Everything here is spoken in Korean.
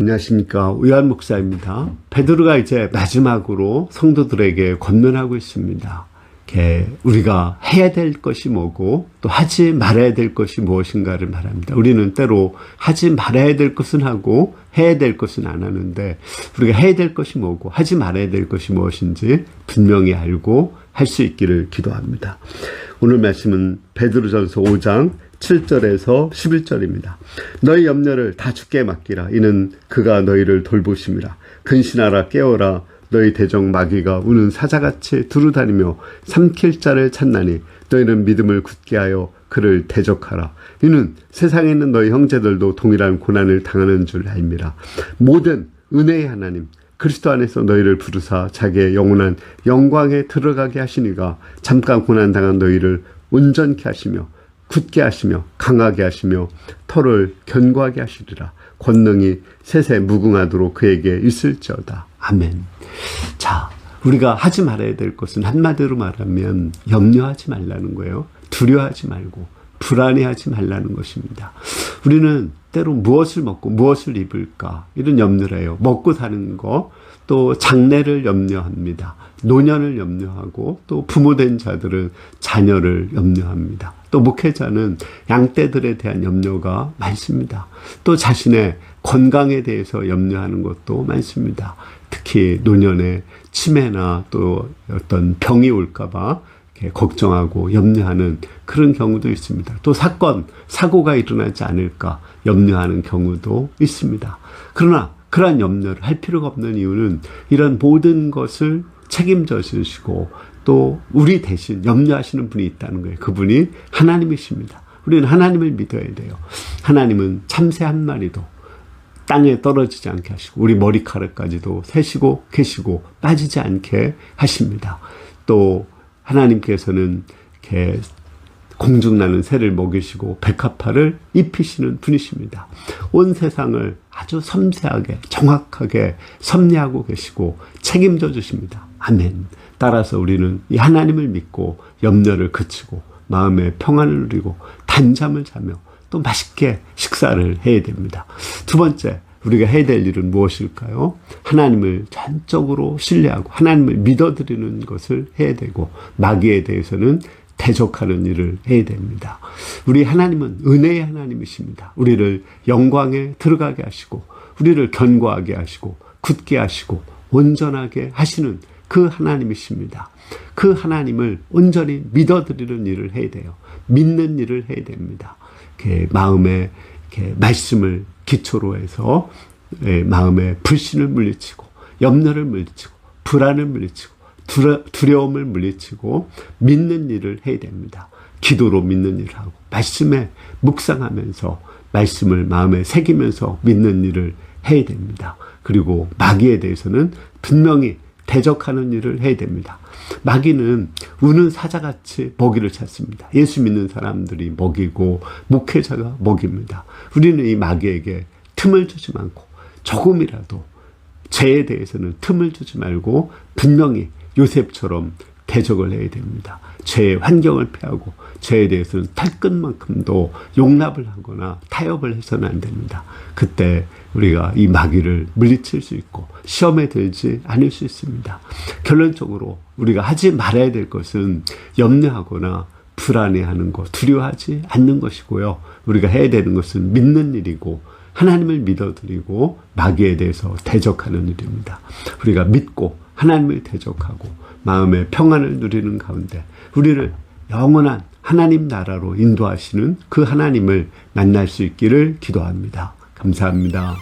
안녕하십니까. 우한 목사입니다. 베드로가 이제 마지막으로 성도들에게 권면하고 있습니다. 우리가 해야 될 것이 뭐고 또 하지 말아야 될 것이 무엇인가를 말합니다. 우리는 때로 하지 말아야 될 것은 하고 해야 될 것은 안 하는데 우리가 해야 될 것이 뭐고 하지 말아야 될 것이 무엇인지 분명히 알고 할 수 있기를 기도합니다. 오늘 말씀은 베드로전서 5장 7절에서 11절입니다. 너희 염려를 다 주께 맡기라. 이는 그가 너희를 돌보심이라. 근신하라 깨어라. 너희 대적 마귀가 우는 사자같이 두루다니며 삼킬 자를 찾나니 너희는 믿음을 굳게 하여 그를 대적하라. 이는 세상에 있는 너희 형제들도 동일한 고난을 당하는 줄 알미라. 모든 은혜의 하나님 그리스도 안에서 너희를 부르사 자기의 영원한 영광에 들어가게 하시니가 잠깐 고난 당한 너희를 온전케 하시며 굳게 하시며 강하게 하시며 털을 견고하게 하시리라. 권능이 세세 무궁하도록 그에게 있을지어다. 아멘. 자, 우리가 하지 말아야 될 것은 한마디로 말하면 염려하지 말라는 거예요. 두려워하지 말고 불안해하지 말라는 것입니다. 우리는 때로 무엇을 먹고 무엇을 입을까 이런 염려를 해요. 먹고 사는 거, 또 장래를 염려합니다. 노년을 염려하고 또 부모된 자들은 자녀를 염려합니다. 또 목회자는 양떼들에 대한 염려가 많습니다. 또 자신의 건강에 대해서 염려하는 것도 많습니다. 특히 노년에 치매나 또 어떤 병이 올까봐 걱정하고 염려하는 그런 경우도 있습니다. 또 사건, 사고가 일어나지 않을까 염려하는 경우도 있습니다. 그러나 그러한 염려를 할 필요가 없는 이유는 이런 모든 것을 책임져 주시고 또 우리 대신 염려하시는 분이 있다는 거예요. 그분이 하나님이십니다. 우리는 하나님을 믿어야 돼요. 하나님은 참새 한 마리도 땅에 떨어지지 않게 하시고 우리 머리카락까지도 세시고 계시고 빠지지 않게 하십니다. 또 하나님께서는 이렇게 공중 나는 새를 먹이시고 백합화를 입히시는 분이십니다. 온 세상을 아주 섬세하게 정확하게 섭리하고 계시고 책임져 주십니다. 아멘. 따라서 우리는 이 하나님을 믿고 염려를 그치고 마음의 평안을 누리고 단잠을 자며 또 맛있게 식사를 해야 됩니다. 두 번째, 우리가 해야 될 일은 무엇일까요? 하나님을 전적으로 신뢰하고 하나님을 믿어드리는 것을 해야 되고 마귀에 대해서는 대적하는 일을 해야 됩니다. 우리 하나님은 은혜의 하나님이십니다. 우리를 영광에 들어가게 하시고 우리를 견고하게 하시고 굳게 하시고 온전하게 하시는 그 하나님이십니다. 그 하나님을 온전히 믿어드리는 일을 해야 돼요. 믿는 일을 해야 됩니다. 마음에 이렇게 말씀을 기초로 해서 예, 마음의 불신을 물리치고 염려를 물리치고 불안을 물리치고 두려움을 물리치고 믿는 일을 해야 됩니다. 기도로 믿는 일을 하고 말씀에 묵상하면서 말씀을 마음에 새기면서 믿는 일을 해야 됩니다. 그리고 마귀에 대해서는 분명히 대적하는 일을 해야 됩니다. 마귀는 우는 사자같이 먹이를 찾습니다. 예수 믿는 사람들이 먹이고 목회자가 먹입니다. 우리는 이 마귀에게 틈을 주지 않고 조금이라도 죄에 대해서는 틈을 주지 말고 분명히 요셉처럼 대적을 해야 됩니다. 죄의 환경을 피하고 죄에 대해서는 탈끝만큼도 용납을 하거나 타협을 해서는 안 됩니다. 그때 우리가 이 마귀를 물리칠 수 있고 시험에 들지 않을 수 있습니다. 결론적으로 우리가 하지 말아야 될 것은 염려하거나 불안해하는 것, 두려워하지 않는 것이고요. 우리가 해야 되는 것은 믿는 일이고 하나님을 믿어드리고 마귀에 대해서 대적하는 일입니다. 우리가 믿고 하나님을 대적하고 마음의 평안을 누리는 가운데 우리를 영원한 하나님 나라로 인도하시는 그 하나님을 만날 수 있기를 기도합니다. 감사합니다.